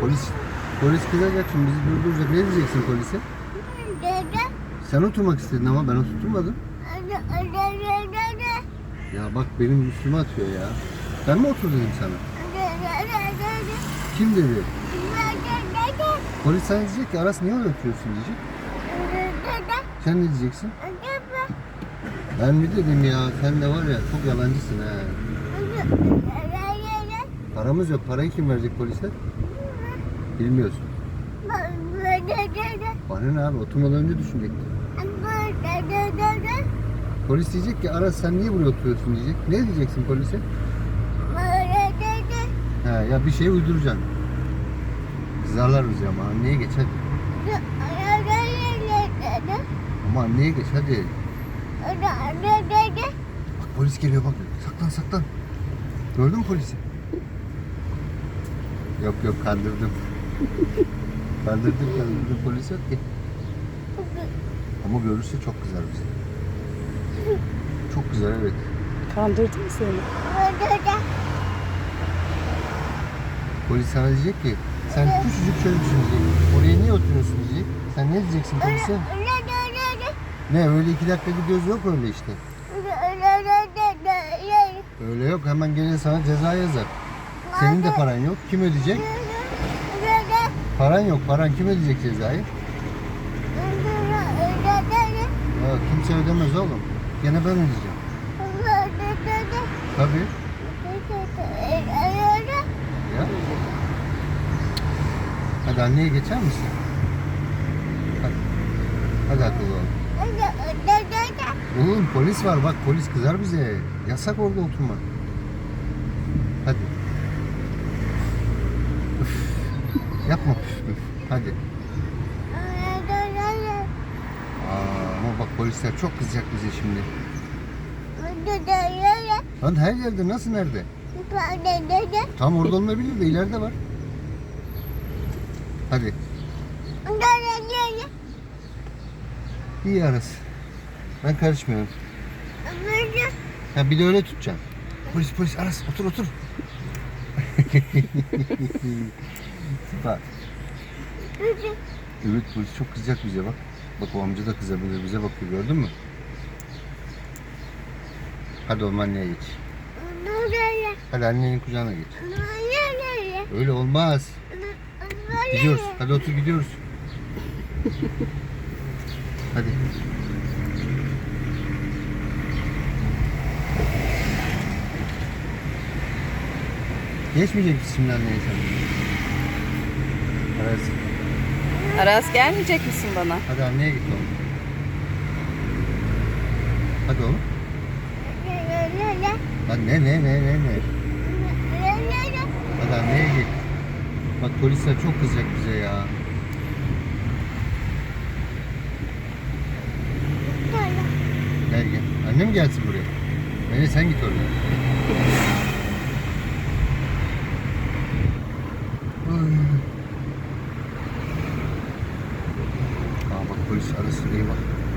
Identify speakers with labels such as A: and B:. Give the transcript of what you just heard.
A: Polis polis kızacak şimdi bizi durduracak. Ne diyeceksin polise? Sen oturmak istedin ama ben oturtmadım. Ya bak benim üstüme atıyor ya. Ben mi otur dedim sana? Kim dedi? Polis sana diyecek ki Aras niye öyle oturuyorsun diyecek. Sen ne diyeceksin? Ben mi dedim ya sen de var ya çok yalancısın ha. Paramız yok. Parayı kim verecek polisler? Bilmiyorsun. Bana ne abi oturmadan önce düşünecektin. Polis diyecek ki Aras sen niye buraya oturuyorsun diyecek. Ne diyeceksin polise? Ha, ya bir şey uyduracaksın. Kızarlar bizi ama anneye geç hadi. Ama anneye geç hadi. Bak polis geliyor bak. Saklan saklan. Gördün mü polisi? Yok yok kandırdım. kandırdım kandırdım polis yok ki. Ama görürse çok kızar bize. Çok güzel evet.
B: Kandırdı mı seni?
A: Polis sana diyecek ki sen küçücük çocuksun diyecek. Oraya niye oturuyorsun diyecek. Sen ne diyeceksin polise? Ne öyle iki dakika gidiyoruz yok öyle işte. Öyle yok hemen gelir sana ceza yazar. Senin de paran yok. Kim ödeyecek? Paran yok. Paran kim ödeyecek cezayı? Ya, kimse ödemez oğlum. Gene ben ödeyeceğim. Tabii. Ya. Hadi anneye geçer misin? Hadi. Hadi akıllı ol. Oğlum polis var bak polis kızar bize. Yasak orada oturmak. Hadi. Hadi. Aa, ama bak polisler çok kızacak bize şimdi. Lan her yerde nasıl nerede? Tam orada olmayabilir de ileride var. Hadi. İyi arası. Ben karışmıyorum. Ha bir de öyle tutacaksın. Polis polis Aras otur otur. Süper. Evet polis çok kızacak bize bak. Bak o amca da kızabilir bize bakıyor gördün mü? Hadi oğlum anneye geç. Hadi annenin kucağına geç. Öyle olmaz. Gidiyoruz. Hadi otur gidiyoruz. Hadi. Geçmeyecek misin şimdi anneye sen? Evet.
B: Aras gelmeyecek misin bana?
A: Hadi anneye git oğlum. Hadi oğlum. Lan ne ne ne ne ne. Hadi anneye git. Bak polisler çok kızacak bize ya. Gel gel. Annem gelsin buraya. Beni sen git oraya. Arası değil bak.